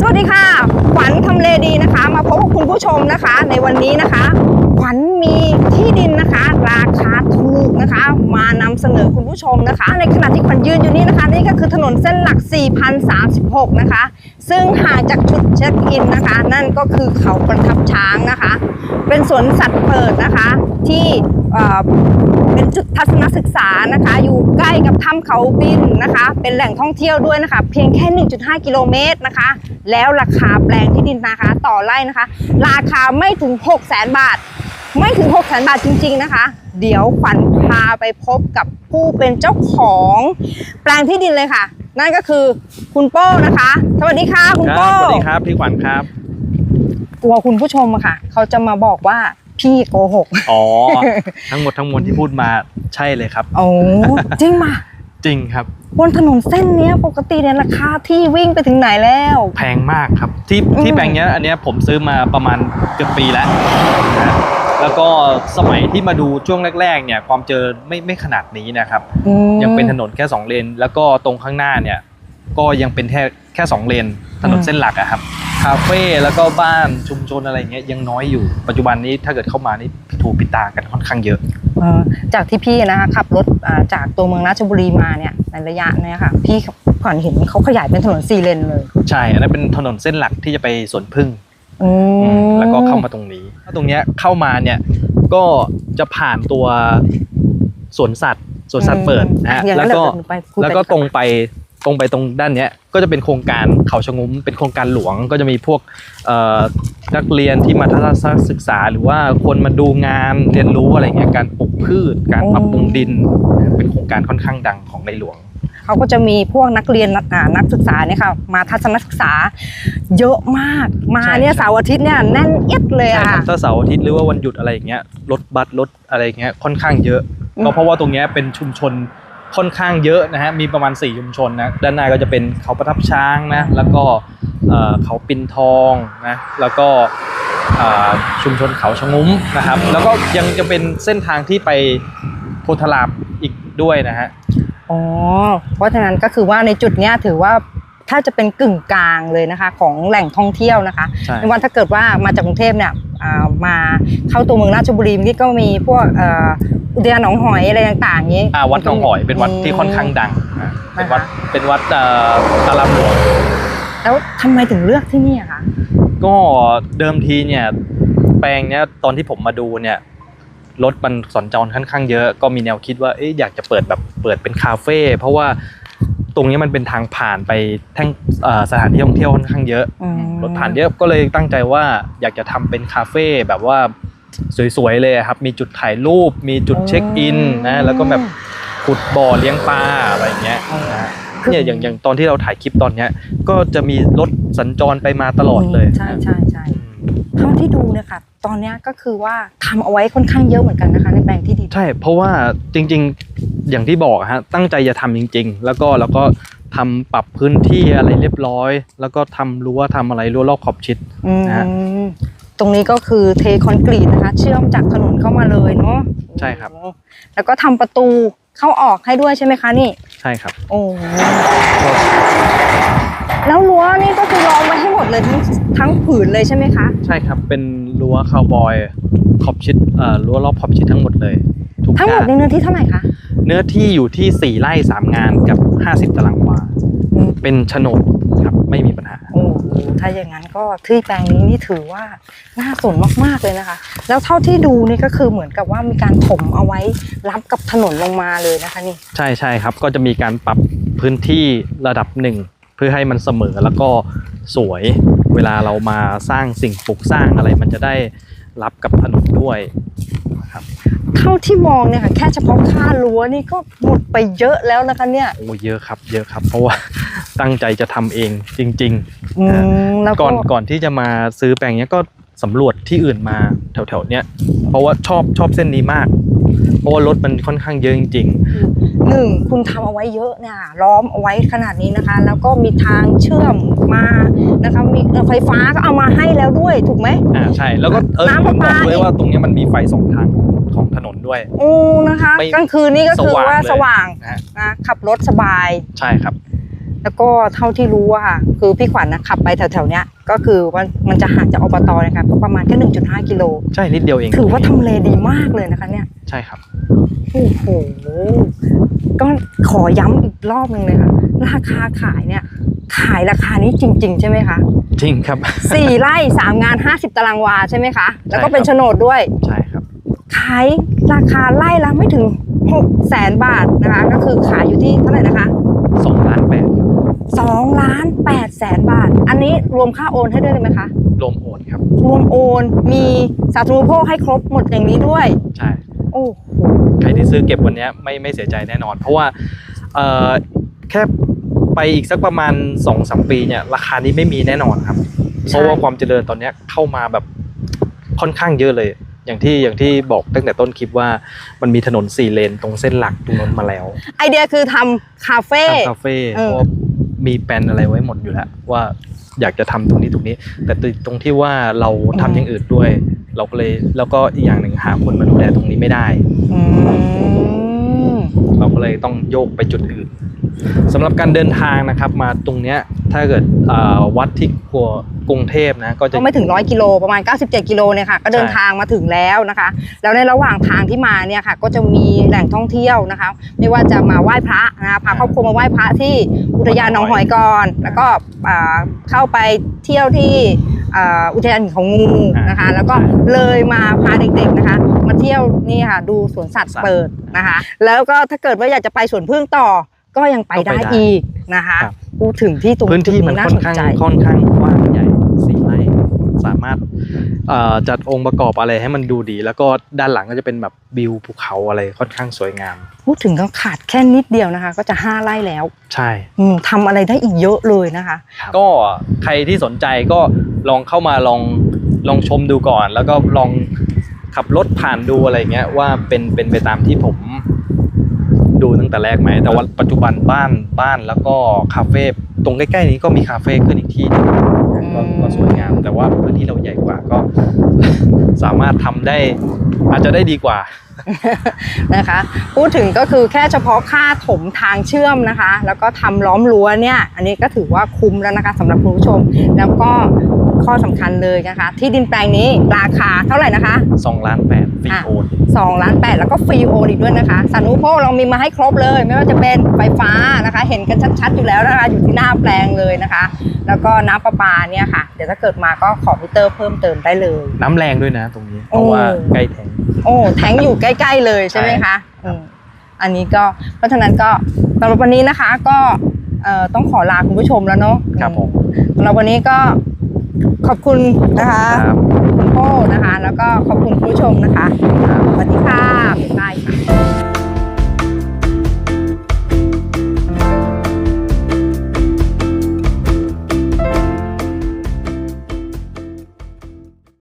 สวัสดีค่ะ ขวัญทำเลดีนะคะ มาพบกับคุณผู้ชมนะคะ ในวันนี้นะคะ ขวัญมีที่ดินนะคะ ราคาถู กนะคะ มานำเสนอคุณผู้ชมนะคะ ในขณะที่ขวัญยืนอยู่นี่นะคะ นี่ก็คือถนนเส้นหลัก 4036 นะคะ ซึ่งห่างจากจุดเช็คอินนะคะ นั่นก็คือเขาประทับช้างนะคะ เป็นสวนสัตว์เปิดนะคะ ที่เอ่อเป็นจุดทัศนศึกษานะคะ อยู่ใกล้กับถ้ำเขาบินนะคะ เป็นแหล่งท่องเที่ยวด้วยนะคะ เพียงแค่ 1.5 กิโลเมตรนะคะ แล้วราคาแปลงที่ดินนะคะ ต่อไร่นะคะ ราคาไม่ถึง 6 0 0 0 0 0 บาท ไม่ถึง6 0 0 0 0 0บาทจริง ๆ นะคะ เดี๋ยวขวัญพาไปพบกับผู้เป็นเจ้าของแปลงที่ดินเลยค่ะ นั่นก็คือคุณโป้นะคะ สวัสดีค่ะคุณครับโป้สวัสดีครับพี่ขวัญครับ กลัวคุณผู้ชมอะค่ะ เขาจะมาบอกว่าพี่โกหก อ๋อ ทั้งหมดทั้งมวลที่พูดมาใช่เลยครับ โอ้จริงมาจริงครับบนถนนเส้นเนี้ยปกติเนี่ยราคาที่วิ่งไปถึงไหนแล้ว แพงมากครับ ที่อืมที่แปลงเนี้ยอันเนี้ยผมซื้อมาประมาณเกือบปีแล้วนะ แล้วก็สมัยที่มาดูช่วงแรก ๆ เนี่ยความเจอไม่ไม่ขนาดนี้นะครับ อืมยังเป็นถนนแค่2เลน แล้วก็ตรงข้างหน้าเนี่ยก็ยังเป็นแค่แค่2เลน ถนนอืมเส้นหลักอะครับคาเฟ่แล้วก็บ้านชุมชนอะไรเงี้ยยังน้อยอยู่ปัจจุบันนี้ถ้าเกิดเข้ามานี่ถูกปิดตากันค่อนข้างเยอะ เออจากที่พี่นะคะขับรถอ่าจากตัวเมืองราชบุรีมาเนี่ยในระยะเนี้ยค่ะ พี่ก่อนเห็นเขาขยายเป็นถนนสี่เลนเลยใช่ อันนั้นเป็นถนนเส้นหลักที่จะไปสวนพึ่งอืมแล้วก็เข้ามาตรงนี้ ถ้าตรงเนี้ยเข้ามาเนี่ยก็จะผ่านตัวสวนสัตว์สวนสัตว์เปิดนะฮะอย่างแล้นั้วนก็เดี๋ยวหนูไปพูดแล้วก็ไปตรงไปตรงไปตรงด้านเนี้ยก็จะเป็นโครงการเขาชะงุ้มเป็นโครงการหลวงก็จะมีพวกเอ่อนักเรียนที่มาทัศนศึกษา หรือว่าคนมาดูงานเรียนรู้อะไรเงี้ยการปลูกพืช การปรับปรุงดิน เป็นโครงการค่อนข้างดังของในหลวง เขาก็จะมีพวกนักเรียนนักอ่านักศึกษาเนี่ยค่ะมาทัศนศึกษาเยอะมากมาใช่เนี่ยใช่เสาร์อาทิตย์เนี่ยแน่นเอียดเลยใช่อะครับถ้าเสาร์อาทิตย์หรือว่าวันหยุดอะไรอย่างเงี้ยรถบัสรถอะไรอย่างเงี้ยค่อนข้างเยอะอืมก็เพราะว่าตรงเนี้ยเป็นชุมชนค่อนข้างเยอะนะฮะมีประมาณ 4 ชุมชนนะด้านหน้าก็จะเป็นเขาประทับช้างนะแล้วก็เอ่อเขาปินทองนะแล้วก็เอ่อชุมชนเขาชะงุ้มนะครับ แล้วก็ยังจะเป็นเส้นทางที่ไปโพธารามอีกด้วยนะฮะ อ๋อเพราะฉะนั้นก็คือว่าในจุดเนี้ยถือว่าถ้าจะเป็นกึ่งกลางเลยนะคะ ของแหล่งท่องเที่ยวนะคะใช่ไม่ว่าถ้าเกิดว่ามาจากกรุงเทพเนี่ยอ่ามาเข้าตัวเมืองราชบุรีนี่ก็มีพวกเอ่ออุทยานหนองหอยอะไรต่างๆนี้อ่าวัดหนองหอยเป็นวัดที่ค่อนข้างดังนะเป็นวัดนะคะเป็นวัดเอ่ออารามหลวงแล้วทำไมถึงเลือกที่นี่อะคะก็เดิมทีเนี่ยแปลงเนี้ยตอนที่ผมมาดูเนี่ย รถมันสัญจรค่อนข้างเยอะก็มีแนวคิดว่าเอ๊ะอยากจะเปิดแบบเปิดเป็นคาเฟ่เพราะว่าตรงนี้มันเป็นทางผ่านไปแท่งเอ่อสถานที่ท่องเที่ยวค่อนข้างเยอะอืมรถผ่านเยอะก็เลยตั้งใจว่าอยากจะทำเป็นคาเฟ่แบบว่าสวยๆเลยครับ มีจุดถ่ายรูป มีจุดเช็คอินนะแล้วก็แบบขุดบ่อเลี้ยงปลาอะไรอย่างเงี้ยนะคือเนี่ยอย่างอย่างตอนที่เราถ่ายคลิปตอนเนี้ยก็จะมีรถสัญจรไปมาตลอดเลย ใช่ใช่ใช่อืมเท่าที่ดูเนี่ยค่ะ ตอนเนี้ยก็คือว่าทำเอาไว้ค่อนข้างเยอะเหมือนกันนะคะ ในแปลงที่ดินใช่เพราะว่าจริงๆอย่างที่บอกอะฮะตั้งใจจะทำจริง ๆ แล้วก็แล้วก็ทำปรับพื้นที่อะไรเรียบร้อย แล้วก็ทำรั้วทำอะไรรั้วรอบขอบชิด อืมนะฮะตรงนี้ก็คือเทคอนกรีตนะคะ เชื่อมจากถนนเข้ามาเลยเนาะใช่ครับแล้วก็ทำประตู เข้าออกให้ด้วยใช่ไหมคะนี่ ใช่ครับ โอ้แล้วรั้วนี่ก็คือล้อมไว้ให้หมดเลยทั้งทั้งผืนเลยใช่ไหมคะ ใช่ครับ เป็นรั้วคาวบอยขอบชิดเอ่อรั้วรอบขอบชิดทั้งหมดเลยทุกทั้งหมดด้านในเนื้อที่เท่าไหร่คะเนื้อที่อยู่ที่4ไร่3งานกับ50ตารางวาอืมเป็นโฉนดครับไม่มีปัญหาโอ้โห ถ้าอย่างนั้นก็ที่แปลงนี้นี่ถือว่าน่าสนมากๆเลยนะคะ แล้วเท่าที่ดูนี่ก็คือเหมือนกับว่ามีการถมเอาไว้รับกับถนนลงมาเลยนะคะนี่ใช่ใช่ครับก็จะมีการปรับพื้นที่ระดับหนึ่งเพื่อให้มันเสมอแล้วก็สวยเวลาเรามาสร้างสิ่งปลูกสร้างอะไร มันจะได้รับกับถนนด้วยครับเท่าที่มองเนี่ยค่ะแค่เฉพาะค่ารั้วนี่ก็หมดไปเยอะแล้วนะคะเนี่ยโอ้เยอะครับเยอะครับ เพราะว่า ตั้งใจจะทำเองจริงอืมแล้วๆก็ก่อนก่อนที่จะมาซื้อแปลงเนี้ยก็สำรวจที่อื่นมาแถวๆเนี้ยเพราะว่าชอบชอบเส้นนี้มาก เพราะว่ารถมันค่อนข้างเยอะจริง หนึ่งคุณทำเอาไว้เยอะเนี่ยล้อมเอาไว้ขนาดนี้นะคะ แล้วก็มีทางเชื่อมมานะคะมีเอ่อไฟฟ้าก็เอามาให้แล้วด้วยถูกไหม ๆอ่าใช่แล้วก็เออน้ำลืประมบปาอกด้วอียกว่าตรงเนี้ยมันมีไฟสองทางของของถนนด้วย โอ้นะคะไม่กลางคืนนี่ก็คือว่าสสว่าว่างงเลยนะฮะ นะขับรถสบาย ใช่ครับ แล้วก็เท่าที่รู้อะค่ะ คือพี่ขวัญนะขับไปแถวๆเนี้ยก็คือว่ามันจะห่างจากอบตนะคะก็ประมาณแค่1.5กิโลใช่นิดเดียวเองถือว่าทำเลดีมากเลยนะคะ เนี่ยใช่ครับโอ้โหก็ขอย้ำอีกรอบหนึ่งเลยค่ะ ราคาขายเนี่ย ขายราคานี้จริง ๆ ใช่ไหมคะจริงครับสี่ไร่สามงาน50ตารางวาใช่ไหมคะแล้วก็ใช่ครับเป็นโฉนดด้วยใช่ครับ ขายราคาไร่ละไม่ถึง6แสนบาทนะคะ ก็คือขายอยู่ที่เท่าไหร่นะคะ สองล้านแปดครับ 2ล้าน8แสนบาท อันนี้รวมค่าโอนให้ด้วยเลยไหมคะ รวมโอนครับ รวมโอน มีสาธารณูปโภคให้ครบหมดอย่างนี้ด้วย ใช่ โอ้โห ใครที่ซื้อเก็บวันเนี้ยไม่ไม่เสียใจแน่นอน เพราะว่าเอ่อแค่ไปอีกสักประมาณ2อสมปีเนี่ยราคานี้ไม่มีแน่นอนครับ เพราะว่าความเจริญตอนเนี้ยเข้ามาแบบค่อนข้างเยอะเลย อย่างที่อย่างที่บอกตั้งแต่ต้นคลิปว่ามันมีถนนสี่เลนตรงเส้นหลักตรงนั้นมาแล้ว ไอเดียคือทำคาเฟ่ทำคาเฟ่เออเพราะว่า มีแปลนอะไรไว้หมดอยู่แล้วว่าอยากจะทำตรงนี้ตรงนี้ แต่ติดตรงที่ว่าเราทำอย่างอื่นด้วย เราก็เลยแล้วก็อีกอย่างหนึ่งหาคนมาดูแลตรงนี้ไม่ได้อืมเราก็เลยต้องโยกไปจุดอื่นสำหรับการเดินทางนะครับ มาตรงเนี้ย ถ้าเกิดเอ่อวัดที่กัวกรุงเทพนะก็จะก็ไม่ถึงร้อยกิโลประมาณ 97 กิโลเนี่ยค่ะก็เดินใช่ทางมาถึงแล้วนะคะ แล้วในระหว่างทางที่มาเนี่ยค่ะ ก็จะมีแหล่งท่องเที่ยวนะคะ ไม่ว่าจะมาไหว้พระนะคะพาครอบครัวมาไหว้พระที่อุทยานหนองหอยก่อน แล้วก็อ่าเข้าไปเที่ยวที่อ่าอุทยานหินเขางูนะคะ แล้วก็เลยมาพาเด็กๆนะคะ มาเที่ยวนี่ค่ะดูสวนสัตว์เปิดนะคะ แล้วก็ถ้าเกิดว่าอยากจะไปสวนพึ่งต่อ ก็ยังไปได้อีกนะคะครับพูดถึงที่ตรงพื้นที่จุดมันน่าค่อสนนข้างใจค่อนข้างกว้างใหญ่สี่ไร่สามารถเอ่อจัดองค์ประกอบอะไรให้มันดูดี แล้วก็ด้านหลังก็จะเป็นแบบวิวภูเขาอะไรค่อนข้างสวยงาม พูดถึงก็ขาดแค่นิดเดียวนะคะ ก็จะห้าไร่แล้ว ใช่อืมทำอะไรได้อีกเยอะเลยนะคะ ก็ใครที่สนใจก็ลองเข้ามาลองลองชมดูก่อน แล้วก็ลองขับรถผ่านดูอะไรเงี้ยว่าเป็นเป็นไปตามที่ผม ดูตั้งแต่แรกไหม แต่ว่าปัจจุบันบ้านบ้านแล้วก็คาเฟ่ตรงใกล้ๆนี้ก็มีคาเฟ่ขึ้นอีกที่หนึงก็ก็สวยงาม แต่ว่าพื้นที่เราใหญ่กว่าก็ สามารถทำได้ อาจจะได้ดีกว่า นะคะ พูดถึงก็คือแค่เฉพาะค่าถมทางเชื่อมนะคะ แล้วก็ทำล้อมรั้วเนี่ย อันนี้ก็ถือว่าคุ้มแล้วนะคะสำหรับคุณผู้ชม แล้วก็ ข้อสำคัญเลยนะคะ ที่ดินแปลงนี้ราคาเท่าไหร่นะคะ2ล้านแปดฟรีอะโอน2ล้าน8แล้วก็ฟรีโอนอีกด้วยนะคะสารุโภคเรามีมาให้ครบเลย ไม่ว่าจะเป็นไฟฟ้านะคะ เห็นกันชัดๆอยู่แล้วนะคะอยู่ที่หน้าแปลงเลยนะคะ แล้วก็น้ำประปาเนี่ยค่ะ เดี๋ยวถ้าเกิดมาก็ขอมิเตอร์เพิ่มเติมได้เลย น้ำแรงด้วยนะตรงนี้เพราะว่าโอ้ใกล้แทงโอ้แทงอยู่ใกล้ ๆ เลยใช่ไหมใช่คะอืมอันนี้ก็เพราะฉะนั้นก็สำหรับวันนี้นะคะก็เอ่อต้องขอลาคุณผู้ชมแล้วเนาะครับผมสำหรับวันนี้ก็ ขอบคุณนะคะครับคุณโป้นะคะ แล้วก็ขอบคุณคุณผู้ชมนะคะสวัสดีค่ะบ๊ายบายค่ะ